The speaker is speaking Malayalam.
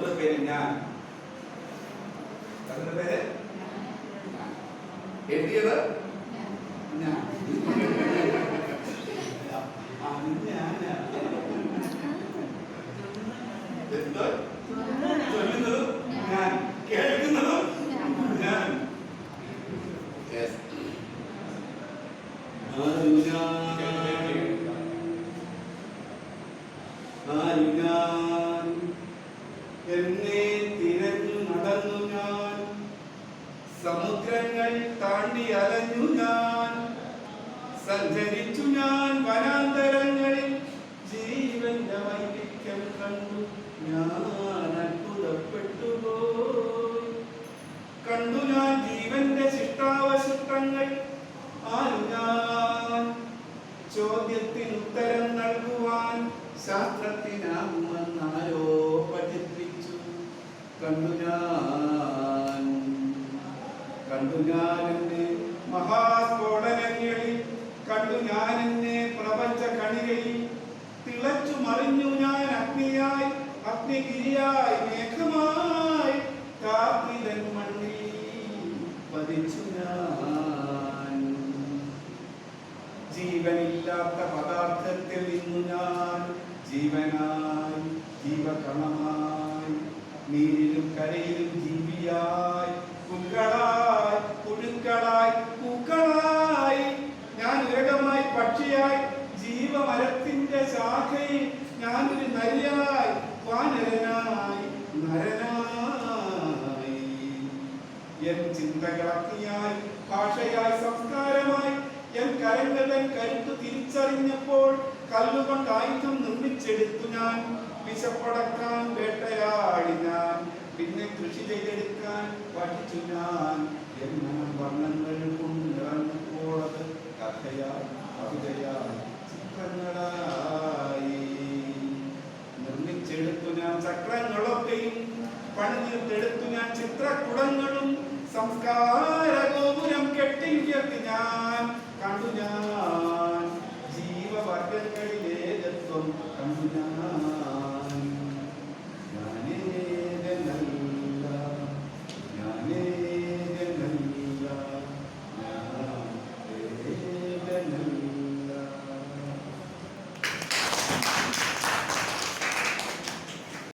കൊടുത്ത പേര് ഞാൻ അതിന്റെ പേര് എഴുതിയത് ഞാൻ? ചൊല്ലുന്നതും ഞാൻ കേൾക്കുന്നതും ഞാൻ? ആരു ഞാൻ? എന്നെ തിരഞ്ഞു നടന്നു ഞാൻ. സമുദ്രങ്ങൾ താണ്ടി അലഞ്ഞു ഞാൻ. സഞ്ചരിച്ചു ഞാൻ വനാന്തരങ്ങളിൽ ജീവന്റെ വൈവിധ്യം കണ്ടു. ഞാൻ അത്ഭുതപ്പെട്ടു കണ്ടു ഞാൻ ജീവന്റെ ശിഷ്ടാവശിഷ്ടങ്ങൾ. ആരു ഞാൻ. ചോദ്യത്തിന് ഉത്തരം നൽകുവാൻ കണ്ടു ഞാൻ. കണ്ടു ഞാൻ എന്നെ മഹാസ്ഫോടനങ്ങളിൽ കണ്ടു ഞാൻ എന്നെ പ്രപഞ്ച കണികയിൽ. തിളച്ചു മറിഞ്ഞു ഞാൻ അഗ്നിയായി അഗ്നിഗിരിയായി മേഘമായി. കാത്തിരൻ മണ്ണിൽ പതിച്ചു ഞാൻ. ജീവനില്ലാത്ത പദാർത്ഥത്തിൽ നിന്നു ഞാൻ ജീവനായി ജീവകണമായി നീരിലും കരയിലും ജീവിയായി. കുക്കളായി പുഴുക്കളായി പൂക്കളായി. ഞാൻ ഉരകമായി പക്ഷിയായി. ജീവമരത്തിന്റെ ശാഖയിൽ ഞാനൊരു നരിയായി. വാനരനായി നരനായി. എൻ ചിന്തകളഗ്നിയായി ഭാഷയായി സംസ്കാരമായി. എൻ കരങ്ങളുടെ കരുത്ത് തിരിച്ചറിഞ്ഞപ്പോൾ കല്ലുകൊണ്ട് ആയുധം നിർമ്മിച്ചെടുത്തു ഞാൻ. വിശപ്പടക്കാൻ നെയ്തെടുക്കാൻ പഠിച്ചു ഞാൻ എന്നും വർണങ്ങൾ കൊണ്ട് നിറഞ്ഞപ്പോഴത് കഥയാൽ കവിതയാൽ ചിത്രങ്ങളായി. നിർമ്മിച്ചെടുത്തു ഞാൻ ചക്രങ്ങളൊക്കെയും പണിഞ്ഞിട്ടെടുത്തു ഞാൻ ചിത്രക്കുടങ്ങളും സംസ്കാര ഗോപുരം കെട്ടിയുയർത്തി ഞാൻ കണ്ടു ഞാൻ. ജീവവർഗങ്ങളിലേതത്വം കണ്ടു ഞാൻ.